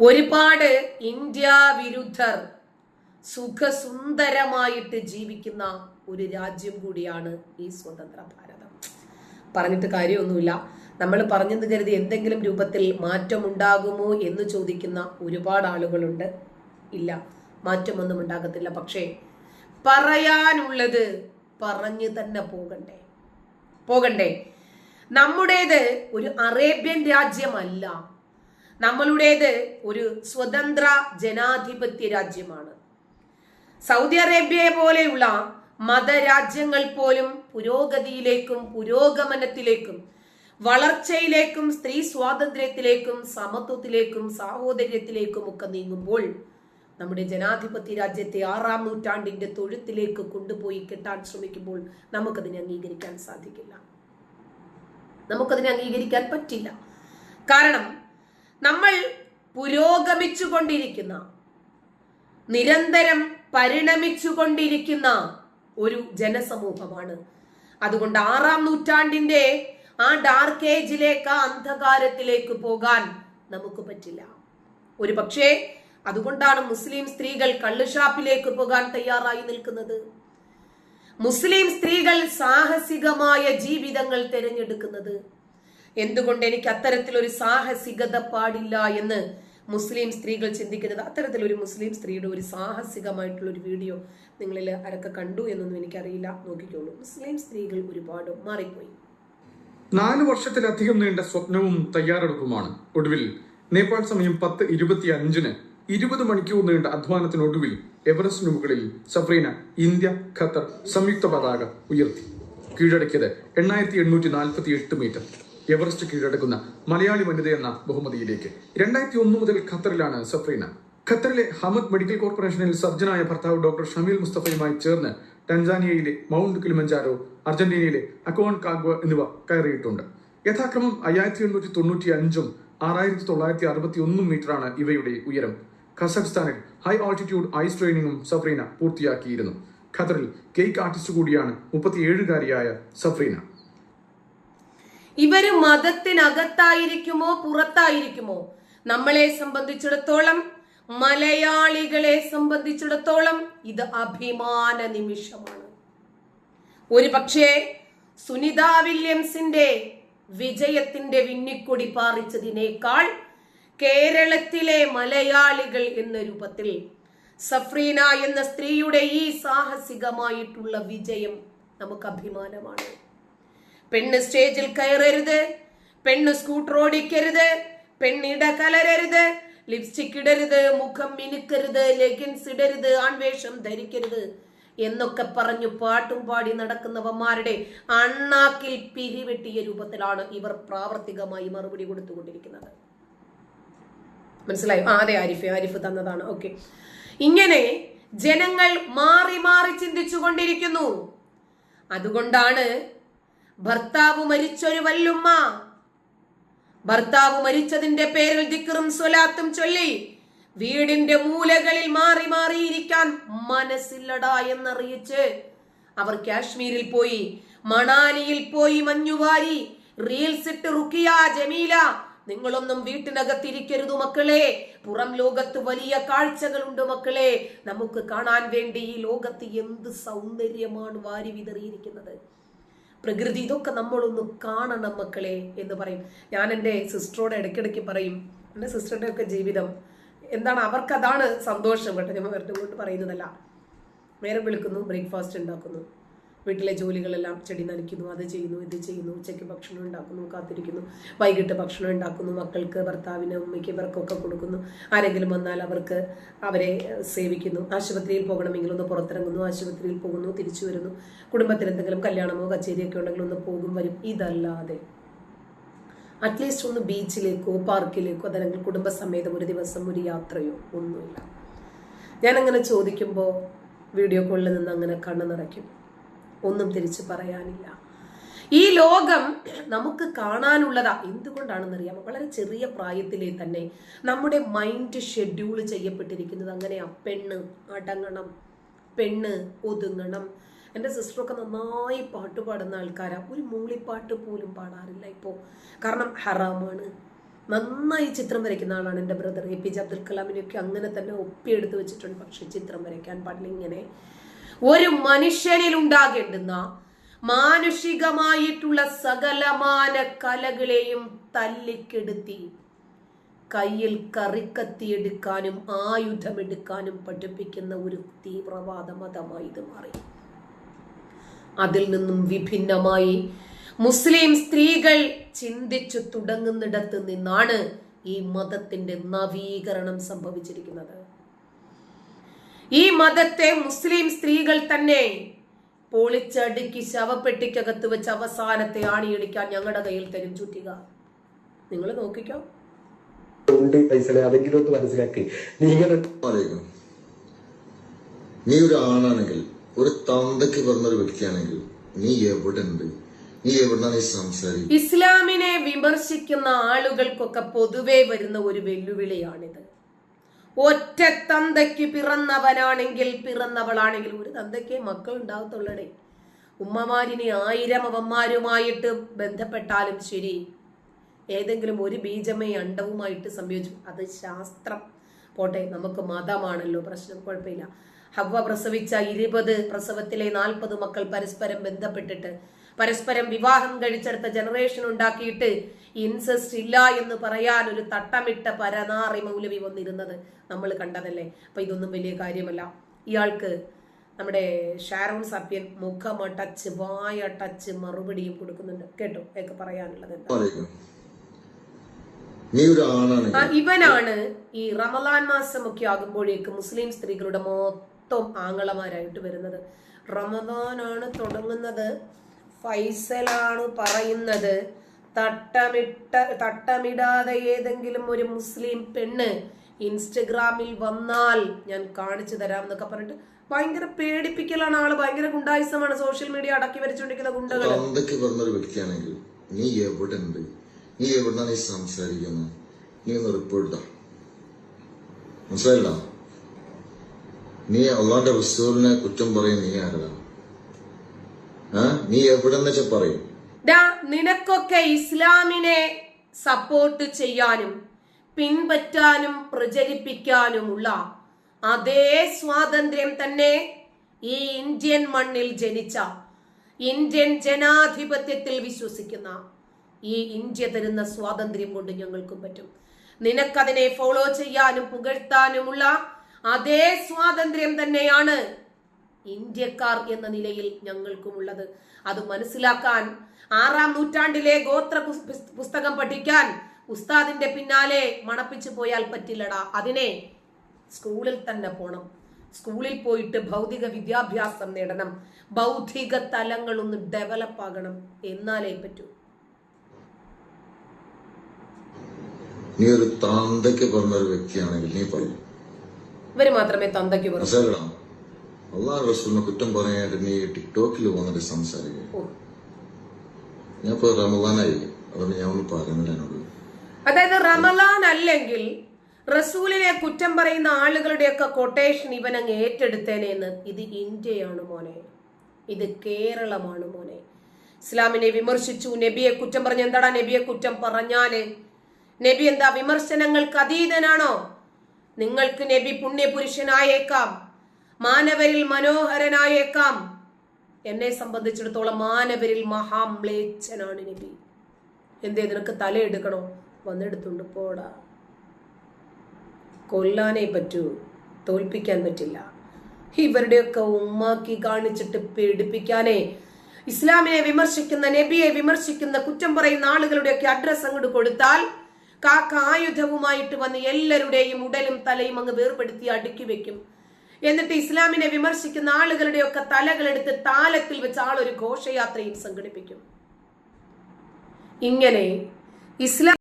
ഒരുപാട് ഇന്ത്യ വിരുദ്ധർ സുഖസുന്ദരമായിട്ട് ജീവിക്കുന്ന ഒരു രാജ്യം കൂടിയാണ് ഈ സ്വതന്ത്ര ഭാരതം. പറഞ്ഞിട്ട് കാര്യമൊന്നുമില്ല. നമ്മൾ പറഞ്ഞെന്ന് കരുതി എന്തെങ്കിലും രൂപത്തിൽ മാറ്റമുണ്ടാകുമോ എന്ന് ചോദിക്കുന്ന ഒരുപാട് ആളുകളുണ്ട്. ഇല്ല മാറ്റമൊന്നും ഉണ്ടാകത്തില്ല. പക്ഷേ പറയാനുള്ളത് പറഞ്ഞു തന്നെ പോകണ്ടേ. പോകണ്ടേ. നമ്മുടേത് ഒരു അറേബ്യൻ രാജ്യമല്ല. നമ്മളുടേത് ഒരു സ്വതന്ത്ര ജനാധിപത്യ രാജ്യമാണ്. സൗദി അറേബ്യയെ പോലെയുള്ള മതരാജ്യങ്ങൾ പോലും പുരോഗതിയിലേക്കും പുരോഗമനത്തിലേക്കും വളർച്ചയിലേക്കും സ്ത്രീ സ്വാതന്ത്ര്യത്തിലേക്കും സമത്വത്തിലേക്കും സാഹോദര്യത്തിലേക്കും ഒക്കെ നീങ്ങുമ്പോൾ നമ്മുടെ ജനാധിപത്യ രാജ്യത്തെ ആറാം നൂറ്റാണ്ടിന്റെ തൊഴുത്തിലേക്ക് കൊണ്ടുപോയി കെട്ടാൻ ശ്രമിക്കുമ്പോൾ നമുക്കതിനെ അംഗീകരിക്കാൻ സാധിക്കില്ല. നമുക്കതിനെ അംഗീകരിക്കാൻ പറ്റില്ല. കാരണം നമ്മൾ പുരോഗമിച്ചുകൊണ്ടിരിക്കുന്ന നിരന്തരം പരിണമിച്ചുകൊണ്ടിരിക്കുന്ന ഒരു ജനസമൂഹമാണ്. അതുകൊണ്ട് ആറാം നൂറ്റാണ്ടിന്റെ ആ ഡാർക്ക് ഏജിലേക്ക് അന്ധകാരത്തിലേക്ക് പോകാൻ നമുക്ക് പറ്റില്ല. ഒരു പക്ഷേ അതുകൊണ്ടാണ് മുസ്ലിം സ്ത്രീകൾ കള്ളുഷാപ്പിലേക്ക് പോകാൻ തയ്യാറായി നിൽക്കുന്നത്. മുസ്ലിം സ്ത്രീകൾ സാഹസികമായ ജീവിതങ്ങൾ തിരഞ്ഞെടുക്കുന്നത്. എന്തുകൊണ്ട് എനിക്ക് അത്തരത്തിലൊരു സാഹസികത പാടില്ല എന്ന് മുസ്ലിം സ്ത്രീകൾ ചിന്തിക്കുന്നത്? അത്തരത്തിലൊരു മുസ്ലിം സ്ത്രീയുടെ ഒരു സാഹസികമായിട്ടുള്ള ഒരു വീഡിയോ നിങ്ങളിൽ ആരൊക്കെ കണ്ടു എന്നൊന്നും എനിക്കറിയില്ല. നോക്കിക്കോളൂ. മുസ്ലിം സ്ത്രീകൾ ഒരുപാട് മാറിപ്പോയി. നാല് വർഷത്തിലധികം നീണ്ട സ്വപ്നവും തയ്യാറെടുപ്പുമാണ് ഒടുവിൽ നേപ്പാൾ സമയം പത്ത് ഇരുപത്തി അഞ്ചിന് ഇരുപത് മണിക്കൂർ നീണ്ട അധ്വാനത്തിനൊടുവിൽ എവറസ്റ്റിന് മുകളിൽ സഫ്രീന ഇന്ത്യ ഖത്തർ സംയുക്ത പതാക ഉയർത്തി. കീഴടക്കിയത് എണ്ണായിരത്തി എണ്ണൂറ്റി നാൽപ്പത്തി എട്ട് മീറ്റർ. എവറസ്റ്റ് കീഴടക്കുന്ന മലയാളി വനിത എന്ന ബഹുമതിയിലേക്ക്. രണ്ടായിരത്തി ഒന്ന് മുതൽ ഖത്തറിലാണ് സഫ്രീന. ഖത്തറിലെ ഹമദ് മെഡിക്കൽ കോർപ്പറേഷനിൽ സർജനായ ഭർത്താവ് ഡോക്ടർ ഷമീൽ മുസ്തഫയുമായി ചേർന്ന് ടൻസാനിയയിലെ മൗണ്ട് കിളിമഞ്ചാരോ അർജന്റീനയിലെ അക്കോൺ കാഗ്വ എന്നിവ കയറിയിട്ടുണ്ട്. യഥാക്രമം അയ്യായിരത്തി എണ്ണൂറ്റി തൊണ്ണൂറ്റി അഞ്ചും ആറായിരത്തി തൊള്ളായിരത്തി അറുപത്തി ഒന്നും മീറ്ററാണ് ഇവയുടെ ഉയരം. കസഖ്സ്ഥാനിൽ ഹൈ ആൾട്ടിറ്റ്യൂഡ് ഐസ് ട്രെയിനിങ്ങും സഫ്രീന പൂർത്തിയാക്കിയിരുന്നു. ഖത്തറിൽ കേക്ക് ആർട്ടിസ്റ്റ് കൂടിയാണ് മുപ്പത്തിയേഴുകാരിയായ സഫ്രീന. ഇവർ മതത്തിനകത്തായിരിക്കുമോ പുറത്തായിരിക്കുമോ? നമ്മളെ സംബന്ധിച്ചിടത്തോളം മലയാളികളെ സംബന്ധിച്ചിടത്തോളം ഇത് അഭിമാന നിമിഷമാണ്. ഒരു പക്ഷേ സുനിത വില്യംസിന്റെ വിജയത്തിന്റെ വിന്നിക്കൊടി പാറിച്ചതിനേക്കാൾ കേരളത്തിലെ മലയാളികൾ എന്ന രൂപത്തിൽ സഫ്രീന എന്ന സ്ത്രീയുടെ ഈ സാഹസികമായിട്ടുള്ള വിജയം നമുക്ക് അഭിമാനമാണ്. പെണ്ണ് സ്റ്റേജിൽ കയറരുത്. പെണ്ണ് സ്കൂട്ടർ ഓടിക്കരുത്. പെണ്ണിട കലരരുത്. ലിപ്സ്റ്റിക് ഇടരുത്. മുഖം മിനുക്കരുത്. ലെഗിൻസ് ഇടരുത്. ആൺവേഷം ധരിക്കരുത്. എന്നൊക്കെ പറഞ്ഞു പാട്ടും പാടി നടക്കുന്നവന്മാരുടെ അണ്ണാക്കിൽ പിരിവെട്ടിയ രൂപത്തിലാണ് ഇവർ പ്രാവർത്തികമായി മറുപടി കൊടുത്തുകൊണ്ടിരിക്കുന്നത്. മനസ്സിലായോ? ആ അതെ ആരിഫ്? ആരിഫ് തന്നതാണ്. ഓക്കെ. ഇങ്ങനെ ജനങ്ങൾ മാറി മാറി ചിന്തിച്ചു കൊണ്ടിരിക്കുന്നു അതുകൊണ്ടാണ് ഭർത്താവ് മരിച്ചൊരു വല്ലുമ്മ. ഭർത്താവ് മരിച്ചതിന്റെ പേരിൽ ദിക്കറും സ്വലാത്തും ചൊല്ലി വീടിന്റെ മൂലകളിൽ മാറി മാറിയിരിക്കാൻ മനസ്സില്ലടാ എന്നറിയിച്ച് അവർ കാശ്മീരിൽ പോയി മണാലിയിൽ പോയി മഞ്ഞുവാരി റീൽസ് ഇട്ട് റുക്കിയ ജമീല നിങ്ങളൊന്നും വീട്ടിനകത്തിരിക്കരുത് മക്കളെ. പുറം ലോകത്ത് വലിയ കാഴ്ചകളുണ്ട് മക്കളെ. നമുക്ക് കാണാൻ വേണ്ടി ഈ ലോകത്ത് എന്ത് സൗന്ദര്യമാണ് വാരി വിതറിയിരിക്കുന്നത്. പ്രകൃതി ഇതൊക്കെ നമ്മളൊന്ന് കാണണം മക്കളെ എന്ന് പറയും. ഞാൻ എന്റെ സിസ്റ്ററോട് ഇടയ്ക്കിടയ്ക്ക് പറയും എന്റെ സിസ്റ്ററിന്റെ ഒക്കെ ജീവിതം എന്താണ്? അവർക്ക് അതാണ് സന്തോഷം. കേട്ടോ ഞാൻ വെറുതെ കൊണ്ട് പറയുന്നതല്ല. നേരം വിളിക്കുന്നു ബ്രേക്ക്ഫാസ്റ്റ് ഉണ്ടാക്കുന്നു. വീട്ടിലെ ജോലികളെല്ലാം ചെടി നനയ്ക്കുന്നു അത് ചെയ്യുന്നു ഇത് ചെയ്യുന്നു ഉച്ചയ്ക്ക് ഭക്ഷണം ഉണ്ടാക്കുന്നു കാത്തിരിക്കുന്നു വൈകിട്ട് ഭക്ഷണം ഉണ്ടാക്കുന്നു മക്കൾക്ക് ഭർത്താവിന് ഉമ്മയ്ക്ക് ഇവർക്കൊക്കെ കൊടുക്കുന്നു. ആരെങ്കിലും വന്നാൽ അവർക്ക് അവരെ സേവിക്കുന്നു. ആശുപത്രിയിൽ പോകണമെങ്കിൽ ഒന്ന് പുറത്തിറങ്ങുന്നു ആശുപത്രിയിൽ പോകുന്നു തിരിച്ചു വരുന്നു. കുടുംബത്തിൽ എന്തെങ്കിലും കല്യാണമോ കച്ചേരിയൊക്കെ ഉണ്ടെങ്കിൽ ഒന്ന് പോകും വരും. ഇതല്ലാതെ. അറ്റ്ലീസ്റ്റ് ഒന്ന് ബീച്ചിലേക്കോ പാർക്കിലേക്കോ അതല്ലെങ്കിൽ കുടുംബസമേതം ഒരു ദിവസം ഒരു യാത്രയോ ഒന്നുമില്ല. ഞാനങ്ങനെ ചോദിക്കുമ്പോൾ വീഡിയോ കോളിൽ നിന്ന് അങ്ങനെ കണ്ണു നിറയ്ക്കും. ഒന്നും തിരിച്ചു പറയാനില്ല. ഈ ലോകം നമുക്ക് കാണാനുള്ളതാ എന്തുകൊണ്ടാണെന്ന് അറിയാമോ വളരെ ചെറിയ പ്രായത്തിലെ തന്നെ നമ്മുടെ മൈൻഡ് ഷെഡ്യൂൾ ചെയ്യപ്പെട്ടിരിക്കുന്നത് അങ്ങനെയാ. പെണ്ണ് അടങ്ങണം പെണ്ണ് ഒതുങ്ങണം. എന്റെ സിസ്റ്ററൊക്കെ നന്നായി പാട്ട് പാടുന്ന ആൾക്കാരാ. ഒരു മൂളിപ്പാട്ട് പോലും പാടാറില്ല ഇപ്പോൾ കാരണം ഹറാമാണ്. നന്നായി ചിത്രം വരയ്ക്കുന്ന ആളാണ് എന്റെ brother A P J Abdul കലാമിനെയൊക്കെ അങ്ങനെ തന്നെ ഒപ്പിയെടുത്ത് വെച്ചിട്ടുണ്ട്. പക്ഷേ ചിത്രം വരയ്ക്കാൻ പാടില്ല ഇങ്ങനെ. ഒരു മനുഷ്യനിൽ ഉണ്ടാകേണ്ടുന്ന മാനുഷികമായിട്ടുള്ള സകലമാന കലകളെയും തല്ലിക്കെടുത്തി കയ്യിൽ കറിക്കത്തിയെടുക്കാനും ആയുധമെടുക്കാനും പഠിപ്പിക്കുന്ന ഒരു തീവ്രവാദ മതമായി ഇത് മാറി. അതിൽ നിന്നും വിഭിന്നമായി മുസ്ലിം സ്ത്രീകൾ ചിന്തിച്ചു തുടങ്ങുന്നിടത്ത് നിന്നാണ് ഈ മതത്തിന്റെ നവീകരണം സംഭവിച്ചിരിക്കുന്നത്. ഈ മതത്തെ മുസ്ലിം സ്ത്രീകൾ തന്നെ പൊളിച്ചടുക്കി ശവപ്പെട്ടിക്കകത്ത് വെച്ച് അവസാനത്തെ ആണിയടിക്കാൻ ഞങ്ങളുടെ കയ്യിൽ തരും. ചുറ്റിക. നിങ്ങൾ നോക്കിക്കോ. ഉണ്ട് പൈസ അതെങ്കിലും ഒന്ന് മനസ്സിലാക്കി. നീ ഇങ്ങനെ നീ ഒരു ആണാണെങ്കിൽ ഒരു തന്തയ്ക്ക് പറഞ്ഞൊരു വ്യക്തിയാണെങ്കിൽ നീ എവിടെ ഉണ്ട് നീ എവിടെയാണ് ഈ സംസാരിക്കുന്നത് ഇസ്ലാമിനെ വിമർശിക്കുന്ന ആളുകൾക്കൊക്കെ പൊതുവേ വരുന്ന ഒരു വെല്ലുവിളിയാണിത്. ഒറ്റ തന്തയ്ക്ക് പിറന്നവനാണെങ്കിൽ പിറന്നവളാണെങ്കിൽ ഒരു തന്തയ്ക്ക് മക്കൾ ഉണ്ടാകത്തുള്ളടേ ഉമ്മമാരിനി ആയിരം അവന്മാരുമായിട്ട് ബന്ധപ്പെട്ടാലും ശരി. ഏതെങ്കിലും ഒരു ബീജമേ അണ്ടവുമായിട്ട് സംയോജി അത് ശാസ്ത്രം. പോട്ടെ നമുക്ക് മതമാണല്ലോ പ്രശ്നം കുഴപ്പമില്ല. ഹവ പ്രസവിച്ച ഇരുപത് പ്രസവത്തിലെ നാൽപ്പത് മക്കൾ പരസ്പരം ബന്ധപ്പെട്ടിട്ട് പരസ്പരം വിവാഹം കഴിച്ചെടുത്ത ജനറേഷൻ ഉണ്ടാക്കിയിട്ട് ഇൻസെസ്റ്റ് ഇല്ല എന്ന് പറയാൻ ഒരു തട്ടമിട്ട പരനാറി മൗലവി വന്നിരുന്നത് നമ്മൾ കണ്ടതല്ലേ? അപ്പൊ ഇതൊന്നും വലിയ കാര്യമല്ല. ഇയാൾക്ക് നമ്മുടെ ഷാരോൺ സപ്യൻ മുഖമടച്ച് വായടച്ച് മറുപടിയും കൊടുക്കുന്നുണ്ട്. കേട്ടോ? ഒക്കെ പറയാനുള്ളത് ഇവനാണ് ഈ റമലാൻ മാസമൊക്കെ ആകുമ്പോഴേക്ക് മുസ്ലിം സ്ത്രീകളുടെ മൊത്തം ആങ്ങളമാരായിട്ട് വരുന്നത്. റമദാനാണ് തുടങ്ങുന്നത്. ഫൈസലാണ് പറയുന്നത്. തട്ടമിട്ട തട്ടമിടാതെ ഏതെങ്കിലും ഒരു മുസ്ലിം പെണ്ണ് ഇൻസ്റ്റഗ്രാമിൽ വന്നാൽ ഞാൻ കാണിച്ചു തരാം എന്നൊക്കെ പറഞ്ഞിട്ട് ഭയങ്കര പേടിപ്പിക്കലാണ് ആൾ. ഭയങ്കര ഗുണ്ടായുസമാണ് സോഷ്യൽ മീഡിയ അടക്കി വരച്ചുകൊണ്ടിരിക്കുന്ന ഗുണ്ടകൾ എന്തൊക്കെ പറഞ്ഞൊരു വ്യക്തിയാണെങ്കിൽ നീ എവിടെ ഉണ്ട് നീ എവിടുന്നാണ് നീ സംസാരിക്കുന്നത് നീ ഒന്ന് റിപ്പോർട്ടാ മനസ്സിലായില്ല? നീ അള്ളാന്റെ റസൂലിനെ കുറ്റം പറയും നീ ആരടാ നീ എവിടെന്ന് വെച്ചാ പറയും? ഡാ നിനക്കൊക്കെ ഇസ്ലാമിനെ സപ്പോർട്ട് ചെയ്യാനും പിൻപറ്റാനും പ്രചരിപ്പിക്കാനുമുള്ള അതേ സ്വാതന്ത്ര്യം തന്നെ ഈ ഇന്ത്യൻ മണ്ണിൽ ജനിച്ച ഇന്ത്യൻ ജനാധിപത്യത്തിൽ വിശ്വസിക്കുന്ന ഈ ഇന്ത്യ തരുന്ന സ്വാതന്ത്ര്യം കൊണ്ട് ഞങ്ങൾക്കും പറ്റും. നിനക്കതിനെ ഫോളോ ചെയ്യാനും പുകഴ്ത്താനുമുള്ള അതേ സ്വാതന്ത്ര്യം തന്നെയാണ് ഇന്ത്യക്കാർ എന്ന നിലയിൽ ഞങ്ങൾക്കുമുള്ളത്. അത് മനസ്സിലാക്കാൻ ആറാം നൂറ്റാണ്ടിലെ ഗോത്ര പുസ്- പുസ്- പുസ്തകം പഠിക്കാൻ ഉസ്താദിന്റെ പിന്നാലെ മണപ്പിച്ചു പോയാൽ പറ്റില്ലടാ. അതിനെ സ്കൂളിൽ തന്നെ പോണം. സ്കൂളിൽ പോയിട്ട് ഭൗതിക വിദ്യാഭ്യാസം നേടണം. ബൗദ്ധിക തലങ്ങൾ ഒന്ന് ഡെവലപ്പ് ആകണം. എന്നാലേ പറ്റൂ. നീ ഒരു തന്തയ്ക്ക് പറഞ്ഞൊരു വ്യക്തിയാണെങ്കിൽ നീ പറയും. ഇവർ മാത്രമേ തന്തയ്ക്ക് മനസ്സിലായില്ല അള്ളാഹ് റസൂലിനെ കുറ്റം പറയാനായിട്ട് നീ ടിക്ടോക്കിൽ വന്നിട്ട് സംസാരിക്കുക. ഞാൻ ഇപ്പൊ റമദാനായി അതുകൊണ്ട് ഞാൻ ഒന്ന് പറയുന്നില്ല എന്നോട്. അതായത് റമലാൻ അല്ലെങ്കിൽ റസൂലിനെ കുറ്റം പറയുന്ന ആളുകളുടെയൊക്കെ കൊട്ടേഷൻ ഇവൻ അങ്ങ് ഏറ്റെടുത്തേനെ എന്ന് ഇത് ഇന്ത്യയാണ് മോനെ. ഇത് കേരളമാണ് മോനെ. ഇസ്ലാമിനെ വിമർശിച്ചു. നബിയെ കുറ്റം പറഞ്ഞ എന്താടാ നബിയെ കുറ്റം പറഞ്ഞാൽ? നബി എന്താ വിമർശനങ്ങൾക്ക് അതീതനാണോ? നിങ്ങൾക്ക് നബി പുണ്യപുരുഷനായേക്കാം. മാനവരിൽ മനോഹരനായേക്കാം. എന്നെ സംബന്ധിച്ചിടത്തോളം മാനവരിൽ മഹാമ്ലേച്ഛനാണ് നബി എന്തേ നിനക്ക് തലയെടുക്കണോ വന്നെടുത്തുണ്ട് പോടാ. കൊല്ലാനേ പറ്റൂ. തോൽപ്പിക്കാൻ പറ്റില്ല. ഇവരുടെയൊക്കെ ഉമ്മാക്കി കാണിച്ചിട്ട് പേടിപ്പിക്കാനേ. ഇസ്ലാമിനെ വിമർശിക്കുന്ന നബിയെ വിമർശിക്കുന്ന കുറ്റം പറയുന്ന ആളുകളുടെ ഒക്കെ അഡ്രസ് അങ്ങോട്ട് കൊടുത്താൽ കാക്ക ആയുധവുമായിട്ട് വന്ന് എല്ലാവരുടെയും ഉടലും തലയും അങ്ങ് വേർപെടുത്തി അടുക്കി വെക്കും. എന്നിട്ട് ഇസ്ലാമിനെ വിമർശിക്കുന്ന ആളുകളുടെയൊക്കെ തലകളെടുത്ത് താലത്തിൽ വെച്ച് ആളൊരു ഘോഷയാത്രയും സംഘടിപ്പിക്കും. ഇങ്ങനെ ഇസ്ലാം